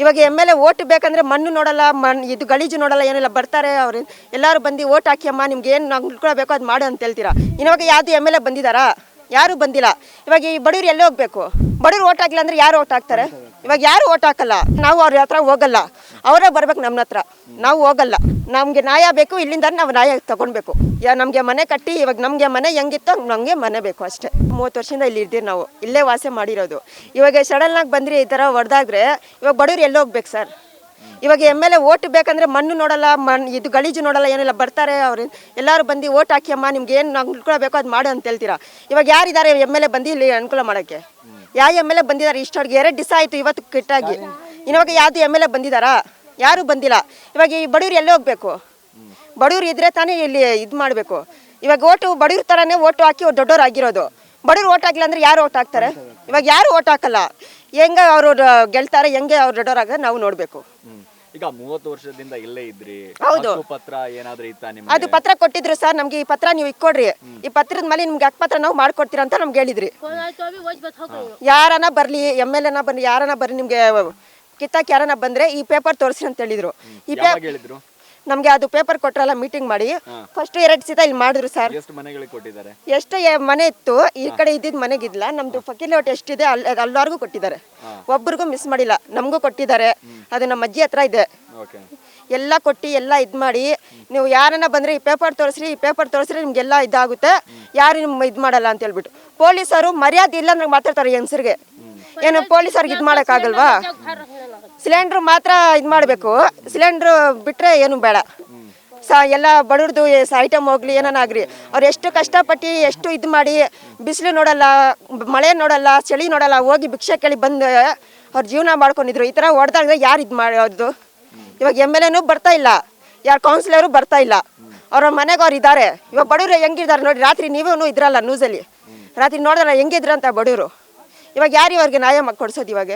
ಇವಾಗ M L A vote ಬೇಕಂದ್ರೆ ಮಣ್ಣು ನೋಡಲ್ಲ, ಮಣ್ ಇದು ಗಲೀಜು ನೋಡಲ್ಲ, ಏನಿಲ್ಲ, ಬರ್ತಾರೆ ಅವ್ರು. ಎಲ್ಲರೂ ಬಂದು ಓಟ್ ಹಾಕಿ, ಅಮ್ಮ ನಿಮ್ಗೆ ಏನು ನಾವು ಉಳ್ಕೊಳ್ಬೇಕು ಅದು ಮಾಡು ಅಂತ ಹೇಳ್ತೀರಾ? ಇವಾಗ ಯಾವುದು ಎಂ ಎಲ್ ಎ ಬಂದಿದ್ದಾರಾ ಯಾರು ಬಂದಿಲ್ಲ? ಇವಾಗ ಈ ಬಡವ್ರು ಎಲ್ಲೇ ಹೋಗ್ಬೇಕು? ಬಡವ್ರು ಓಟ್ ಹಾಕಿಲ್ಲ ಅಂದ್ರೆ ಯಾರು ಓಟ್ ಹಾಕ್ತಾರೆ? ಇವಾಗ ಯಾರು ಓಟ್ ಹಾಕಲ್ಲ? ನಾವು ಅವ್ರ ಹತ್ರ ಹೋಗಲ್ಲ. ಅವರೇ ಬರ್ಬೇಕು ನಮ್ಮ ಹತ್ರ. ನಾವು ಹೋಗಲ್ಲ. ನಮಗೆ ನ್ಯಾಯ ಬೇಕು ಇಲ್ಲಿಂದ ನಾವು ನ್ಯಾಯ ತಗೊಳ್ಬೇಕು. ನಮಗೆ ಮನೆ ಕಟ್ಟಿ, ಇವಾಗ ನಮಗೆ ಮನೆ ಹೆಂಗಿತ್ತು ನಮಗೆ ಮನೆ ಬೇಕು ಅಷ್ಟೇ. ಮೂವತ್ತು ವರ್ಷದಿಂದ ಇಲ್ಲಿ ಇದ್ದೀವಿ ನಾವು. ಇಲ್ಲೇ ವಾಸ ಮಾಡಿರೋದು. ಇವಾಗ ಸಡನ್ನಾಗಿ ಬಂದ್ರಿ ಈ ಥರ ಹೊಡೆದಾದ್ರೆ, ಇವಾಗ ಬಡವ್ರು ಎಲ್ಲಿ ಹೋಗ್ಬೇಕು ಸರ್? ಇವಾಗ ಎಂ ಎಲ್ ಎ ಓಟ್ ಬೇಕಂದ್ರೆ ಮಣ್ಣು ನೋಡಲ್ಲ, ಮಣ್ಣು, ಇದು ಗಲೀಜು ನೋಡಲ್ಲ, ಏನಿಲ್ಲ, ಬರ್ತಾರೆ ಅವ್ರು. ಎಲ್ಲರೂ ಬಂದು ಓಟ್ ಹಾಕಿ, ಅಮ್ಮ, ನಿಮ್ಗೆ ಏನು ನಾವು ಬೇಕೋ ಅದು ಮಾಡು ಅಂತ ಹೇಳ್ತೀರಾ? ಇವಾಗ ಯಾರಿದ್ದಾರೆ ಎಂ ಎಲ್ ಎ ಬಂದು ಇಲ್ಲಿ ಅನುಕೂಲ ಮಾಡೋಕ್ಕೆ? ಯಾವ ಎಂ ಎಲ್ ಎ ಬಂದಿದ್ದಾರೆ? ಇಷ್ಟೊಳಗೆ ಎರಡು ದಿವಸ ಆಯಿತು ಇವತ್ತು ಕಿಟ್ಟಾಗಿ. ಇವಾಗ ಯಾವುದು ಎಂ ಎಲ್ ಎ ಬಂದಿದ್ದಾರಾ? ಯಾರೂ ಬಂದಿಲ್ಲ. ಇವಾಗ ಈ ಬಡವ್ರು ಎಲ್ಲಿ ಹೋಗ್ಬೇಕು? ಬಡವ್ರು ಇದ್ರೆ ತಾನೇ ಇಲ್ಲಿ ಇದು ಮಾಡಬೇಕು. ಇವಾಗ ಓಟು ಬಡವ್ರ ಥರನೇ ಓಟು ಹಾಕಿ ದೊಡ್ಡವ್ರು ಆಗಿರೋದು ಬಡವ್ರು ಓಟ್ ಹಾಕಿಲ್ಲ ಅಂದ್ರೆ ಯಾರು ಓಟ್ ಹಾಕ್ತಾರೆ? ಇವಾಗ ಯಾರು ಓಟ್ ಹಾಕಲ್ಲ? ಹೆಂಗೆ ಅವರು ಗೆಲ್ತಾರೆ, ಹೆಂಗೆ ಅವ್ರು ದೊಡ್ಡವ್ರಾಗ ನಾವು ನೋಡಬೇಕು. ಈಗ ಮೂವತ್ತು ವರ್ಷದಿಂದ ಇಲ್ಲೇ ಇದ್ರಿ. ಹೌದು. ಹಕ್ಕು ಪತ್ರ ಏನಾದ್ರೂ ಇತ್ತ ಅದು ಪತ್ರ ಕೊಟ್ಟಿದ್ರು ಸರ್ ನಮ್ಗೆ ಈ ಪತ್ರ ನೀವು ಇಕ್ಕೊಡ್ರಿ. ಈ ಪತ್ರದ ಮೇಲೆ ನಿಮ್ಗೆ ಅಕ್ ಪತ್ರ ನಾವು ಮಾಡ್ಕೊಡ್ತೀರ ಅಂತ ನಮ್ಗೆ ಹೇಳಿದ್ರಿ. ಯಾರನ ಬರ್ಲಿ ಎಂ ಎಲ್ ಎನ ಬರ್ಲಿ ಯಾರನ ಬರ್ಲಿ ನಿಮ್ಗೆ ಕಿತ್ತಾಕ್ ಯಾರನ ಬಂದ್ರೆ ಈ ಪೇಪರ್ ತೋರಿಸಿ ಅಂತ ಹೇಳಿದ್ರು. ಈ ಪೇ ಯಾವಾಗ ಹೇಳಿದ್ರು? ನಮ್ಗೆ ಅದು ಪೇಪರ್ ಕೊಟ್ರಲ್ಲ ಮೀಟಿಂಗ್ ಮಾಡಿ. ಫಸ್ಟ್ ಎರಡು ಸೀತ ಇಲ್ಲಿ ಮಾಡಿದ್ರು ಸರ್ ಎಷ್ಟು ಮನೆಗಳಿಗೆ ಕೊಟ್ಟಿದ್ದಾರೆ? ಎಷ್ಟು ಎ- ಮನೆ ಇತ್ತು ಈ ಕಡೆ ಇದ್ದಿದ್ ಮನೆಗಿದ್ಲ ನಮ್ದು ಫಕೀಲ್ ಒಟ್ಟು ಎಷ್ಟಿದೆ ಅಲ್ಲಿ ಎಲ್ಲರಿಗೂ ಕೊಟ್ಟಿದ್ದಾರೆ. ಒಬ್ರಿಗೂ ಮಿಸ್ ಮಾಡಿಲ್ಲ ನಮಗೂ ಕೊಟ್ಟಿದ್ದಾರೆ. ಅದು ನಮ್ಮ ಅಜ್ಜಿ ಹತ್ರ ಇದೆ. ಓಕೆ. ಎಲ್ಲ ಕೊಟ್ಟು ಎಲ್ಲ ಇದ್ ಮಾಡಿ ನೀವು ಯಾರನ್ನ ಬಂದ್ರೆ ಈ ಪೇಪರ್ ತೋರಿಸ್ರಿ ಈ ಪೇಪರ್ ತೋರಿಸ್ರಿ ನಿಮ್ಗೆಲ್ಲ ಇದಾಗುತ್ತೆ. ಯಾರು ನಿಮ್ ಇದ್ ಮಾಡಲ್ಲ ಅಂತ ಹೇಳ್ಬಿಟ್ಟು. ಪೊಲೀಸರು ಮರ್ಯಾದೆ ಇಲ್ಲ ಅಂದ್ರೆ ಮಾತಾಡ್ತಾರೆ ಹೆಂಗಸರಿಗೆ. ಏನು ಪೊಲೀಸರಿಗೆ ಇದು ಮಾಡೋಕ್ಕಾಗಲ್ವಾ? ಸಿಲಿಂಡ್ರ್ ಮಾತ್ರ ಇದು ಮಾಡಬೇಕು. ಸಿಲಿಂಡ್ರ್ ಬಿಟ್ಟರೆ ಏನು ಬೇಡ. ಸ, ಎಲ್ಲ ಬಡವ್ರದ್ದು ಐಟಮ್ ಹೋಗ್ಲಿ ಏನಾನಾಗ್ರಿ ಅವ್ರು ಎಷ್ಟು ಕಷ್ಟಪಟ್ಟು ಎಷ್ಟು ಇದು ಮಾಡಿ ಬಿಸಿಲು ನೋಡಲ್ಲ, ಮಳೆ ನೋಡಲ್ಲ, ಚಳಿ ನೋಡಲ್ಲ, ಹೋಗಿ ಭಿಕ್ಷೆ ಕೇಳಿ ಬಂದು ಅವ್ರು ಜೀವನ ಮಾಡ್ಕೊಂಡಿದ್ರು. ಈ ಥರ ಹೊಡೆದಾಗ ಯಾರು ಇದು ಮಾಡೋದು? ಇವಾಗ ಎಂ ಎಲ್ ಎನೂ ಬರ್ತಾ ಇಲ್ಲ. ಯಾರು ಕೌನ್ಸಿಲರು ಬರ್ತಾ ಇಲ್ಲ. ಅವ್ರ ಮನೆಗೆ ಅವ್ರು ಇದ್ದಾರೆ ಇವಾಗ ಬಡವರು ಹೆಂಗಿದ್ದಾರೆ ನೋಡಿ ರಾತ್ರಿ ನೀವೂ ಇದ್ರಲ್ಲ ನ್ಯೂಸಲ್ಲಿ ರಾತ್ರಿ ನೋಡಿದ್ರೆ ಹೆಂಗಿದ್ರಂತ ಬಡವರು. ಇವಾಗ ಯಾರು ಇವ್ರಿಗೆ ನ್ಯಾಯ ಕೊಡ್ಸೋದು ಇವಾಗ?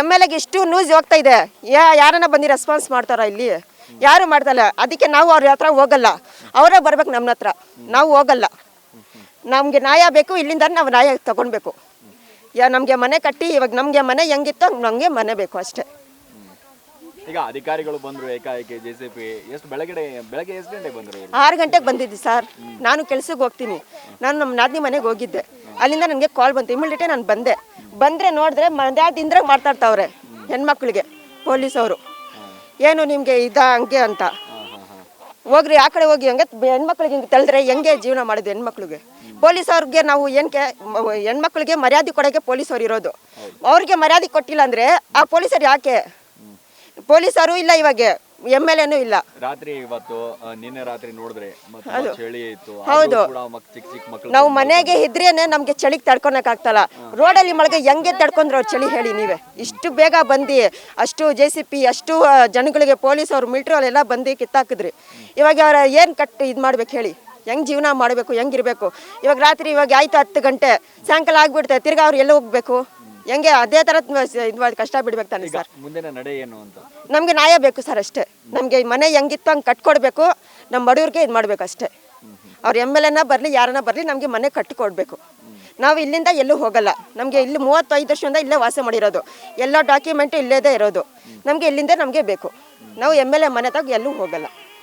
ಎಂ ಎಲ್ ಎಗೆ ಎಷ್ಟು ನ್ಯೂಸ್ ಹೋಗ್ತಾ ಇದೆ. ಯಾ ಯಾರನ್ನ ಬಂದು ರೆಸ್ಪಾನ್ಸ್ ಮಾಡ್ತಾರ ಇಲ್ಲಿ? ಯಾರು ಮಾಡ್ತಲ್ಲ ಅದಕ್ಕೆ ನಾವು ಅವ್ರ ಹತ್ರ ಹೋಗಲ್ಲ. ಅವರೇ ಬರ್ಬೇಕು ನಮ್ಮ ಹತ್ರ. ನಾವು ಹೋಗಲ್ಲ. ನಮಗೆ ನ್ಯಾಯ ಬೇಕು ಇಲ್ಲಿಂದ ನಾವು ನ್ಯಾಯ ತಗೊಳ್ಬೇಕು. ಯಾ ನಮಗೆ ಮನೆ ಕಟ್ಟಿ ಇವಾಗ ನಮಗೆ ಮನೆ ಹೆಂಗಿತ್ತು ನಮಗೆ ಮನೆ ಬೇಕು ಅಷ್ಟೇ. ಈಗ ಅಧಿಕಾರಿಗಳು ಬಂದ್ರು ಏಕಾಏಕಿ ಜೆ ಸಿ ಪಿ ಎಷ್ಟು ಬೆಳಗ್ಗೆ ಬೆಳಗ್ಗೆ ಎಷ್ಟು ಗಂಟೆಗೆ ಬಂದ್ರು? ಆರು ಗಂಟೆಗೆ ಬಂದಿದ್ದೆ ಸರ್. ನಾನು ಕೆಲ್ಸಕ್ಕೆ ಹೋಗ್ತೀನಿ. ನಾನು ನಮ್ಮ ನಾದಿನಿ ಮನೆಗೆ ಹೋಗಿದ್ದೆ. ಅಲ್ಲಿಂದ ನನಗೆ ಕಾಲ್ ಬಂತು. ಇಮಿಡಿಯೇಟೇ ನಾನು ಬಂದೆ. ಬಂದರೆ ನೋಡಿದ್ರೆ ಮರ್ಯಾದಿಂದ್ರೆ ಮಾತಾಡ್ತಾವ್ರೆ ಹೆಣ್ಮಕ್ಳಿಗೆ, ಪೊಲೀಸವರು. ಏನು ನಿಮಗೆ ಇದ ಹಂಗೆ ಅಂತ. ಹೋಗ್ರಿ, ಆ ಕಡೆ ಹೋಗಿ ಹಂಗೆ ಹೆಣ್ಮಕ್ಳಿಗೆ ಹಿಂಗೆ ತಳೆದ್ರೆ ಹೆಂಗೆ ಜೀವನ ಮಾಡೋದು ಹೆಣ್ಮಕ್ಳಿಗೆ? ಪೊಲೀಸವ್ರಿಗೆ ನಾವು ಏನಕ್ಕೆ ಹೆಣ್ಮಕ್ಳಿಗೆ ಮರ್ಯಾದೆ ಕೊಡೋಕ್ಕೆ ಪೊಲೀಸವ್ರು ಇರೋದು. ಅವ್ರಿಗೆ ಮರ್ಯಾದೆ ಕೊಟ್ಟಿಲ್ಲ ಅಂದರೆ ಆ ಪೊಲೀಸರು ಯಾಕೆ? ಪೊಲೀಸರು ಇಲ್ಲ ಇವಾಗ. ಎಂ ಎಲ್ ಎನೂ ಇಲ್ಲ. ರಾತ್ರಿ ಇವತ್ತು ಆ, ನಿನ್ನೆ ರಾತ್ರಿ ನೋಡಿದ್ರೆ ಮತ್ತೆ ಚಳಿ ಇತ್ತು. ಹೌದು. ಕೂಡ ಮಕ್- ಚಿಕ್ಕ ಚಿಕ್ಕ ಮಕ್ಕಳು ನಾವು ಮನೆಗೆ ಇದ್ರೇನೆ ನಮಗೆ ಚಳಿಗೆ ತಡ್ಕೊಳಕ್ ಆಗ್ತಲ್ಲ. ರೋಡಲ್ಲಿ ಮಳೆಗೆ ಹೆಂಗೆ ತಡ್ಕೊಂಡ್ರು ಅವ್ರು ಚಳಿ ಹೇಳಿ ನೀವೇ. ಇಷ್ಟು ಬೇಗ ಬಂದು ಅಷ್ಟು ಜೆ ಸಿ ಪಿ ಅಷ್ಟು ಆ, ಜನಗಳಿಗೆ ಪೊಲೀಸ್ ಅವ್ರು ಮಿಲ್ಟ್ರಿ ಅವರೆಲ್ಲ ಬಂದು ಕಿತ್ತಾಕಿದ್ರಿ. ಇವಾಗ ಅವ್ರ ಏನು ಕಟ್ ಇದು ಮಾಡ್ಬೇಕು ಹೇಳಿ. ಹೆಂಗ್ ಜೀವನ ಮಾಡಬೇಕು ಹೆಂಗಿರ್ಬೇಕು. ಇವಾಗ ರಾತ್ರಿ ಇವಾಗ ಆಯ್ತು ಹತ್ತು ಗಂಟೆ. ಸಾಯಂಕಾಲ ಆಗ್ಬಿಡ್ತೆ ತಿರ್ಗಾ ಅವ್ರು ಎಲ್ಲ ಹೋಗ್ಬೇಕು. ಹೆಂಗೆ ಅದೇ ಥರ ಇದು ಮಾಡಿ ಕಷ್ಟ ಬಿಡ್ಬೇಕು ತಾನೆ ಸರ್. ಮುಂದಿನ ನಡೆ ಏನು ಅಂತ? ನಮಗೆ ನ್ಯಾಯ ಬೇಕು ಸರ್ ಅಷ್ಟೇ. ನಮಗೆ ಮನೆ ಹೆಂಗಿತ್ತು ಹಂಗೆ ಕಟ್ಕೊಡ್ಬೇಕು. ನಮ್ಮ ಬಡವ್ರಿಗೆ ಇದು ಮಾಡ್ಬೇಕು ಅಷ್ಟೇ. ಅವ್ರ ಎಂ ಎಲ್ ಎನ ಬರಲಿ ಯಾರನ್ನ ಬರಲಿ ನಮಗೆ ಮನೆ ಕಟ್ಟಿಕೊಡ್ಬೇಕು ನಾವು ಇಲ್ಲಿಂದ ಎಲ್ಲೂ ಹೋಗಲ್ಲ. ನಮಗೆ ಇಲ್ಲಿ ಮೂವತ್ತೈದು ವರ್ಷದಿಂದ ಇಲ್ಲೇ ವಾಸ ಮಾಡಿರೋದು. ಎಲ್ಲ ಡಾಕ್ಯುಮೆಂಟು ಇಲ್ಲೇದೇ ಇರೋದು. ನಮಗೆ ಇಲ್ಲಿಂದ ನಮಗೆ ಬೇಕು. ನಾವು ಎಂ ಎಲ್ ಎ ಮನೆ ತಾಗ ಎಲ್ಲೂ ಹೋಗಲ್ಲ.